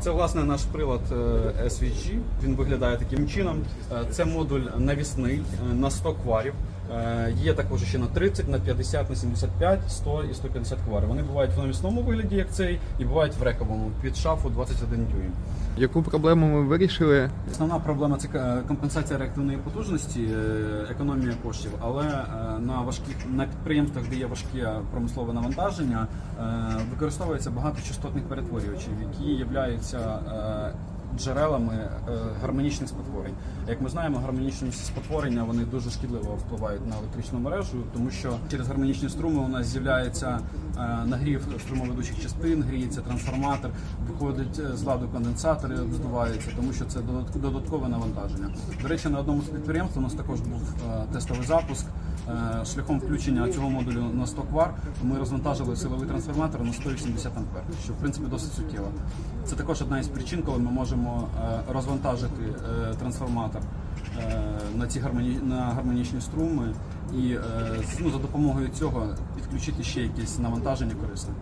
Це власне наш прилад е, SVG. Він виглядає таким чином. Е, Це модуль навісний е, на 100 кварів. Е, Є також ще на 30, на 50, на 75, 100 і 150 кварів. Вони бувають в навісному вигляді, як цей, і бувають в рековому під шафу 21 дюйм. Яку проблему ми вирішили? Основна проблема це е, компенсація реактивної потужності, е, економія коштів. Але на важких на підприємствах, де є важке промислове навантаження, використовується багато частотних перетворювачів, які являються джерелами е, гармонічних спотворень. Як ми знаємо, гармонічні спотворення вони дуже шкідливо впливають на електричну мережу, тому що через гармонічні струми у нас з'являється е, нагрів струмоведучих частин, гріється трансформатор, виходить е, з ладу конденсатори, здуваються, тому що це додаткове навантаження. До речі, на одному з підприємств у нас також був тестовий запуск. Шляхом включення цього модулю на 100 квар ми розвантажили силовий трансформатор на 180 ампер, що в принципі досить суттєво. Це також одна із причин, коли ми можемо е, розвантажити е, трансформатор е, на ці гармоні... на гармонічні струми і ну, за допомогою цього підключити ще якісь навантаження корисне.